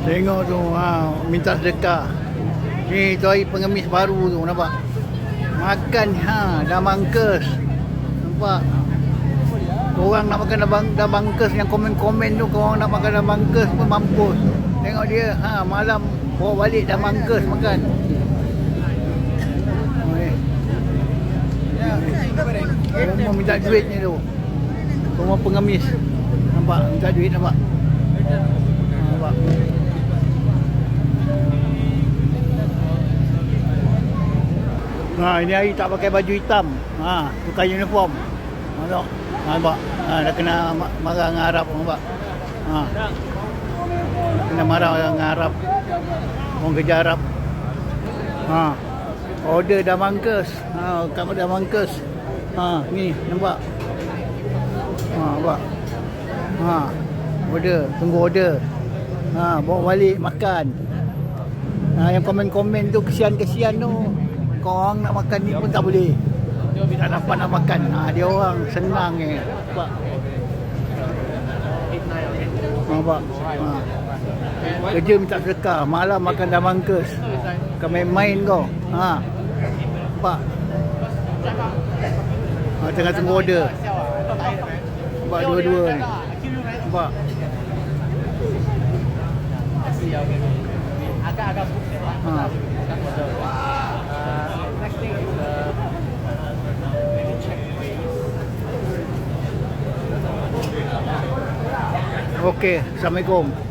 Tengok tu ha, minta sedekah. Ni tu hari pengemis baru tu nampak. Makan ha dah mangkes. Nampak. Orang nak makan dah, dah bangkes yang komen-komen tu orang nak makan dah bangkes pun mampus. Tengok dia ha malam bawa balik dah mangkes makan. Orang minta duit ni tu. Orang pengemis. Nampak minta duit nampak. Ha, Nampak. Ha, ini hari tak pakai baju hitam. Ha, tukar uniform. Nampak. Ha, nampak. Ha, dah kena ma- marah dengan Arab nampak. Ha. Kena marah dengan Arab. Orang kerja Arab. Ha. Order dah mangkes. Ha, kamu dah mangkes. Ha, ni nampak. Ha, nampak. Ha. Order, tunggu order. Ha, bawa balik makan. Ha, yang komen-komen tu kesian-kesian tu. Kau orang nak makan ni pun tak boleh. Tak dapat nak makan. Ha, dia orang senang je. Nampak. Nampak. Ha. Kerja minta sedekah. Malam makan dah mangkes. Kau main-main kau. Ha. Nampak. Ha, tengah tunggu order. Nampak dua-dua ni. Nampak. agak-agak Ha. Okey. Assalamualaikum.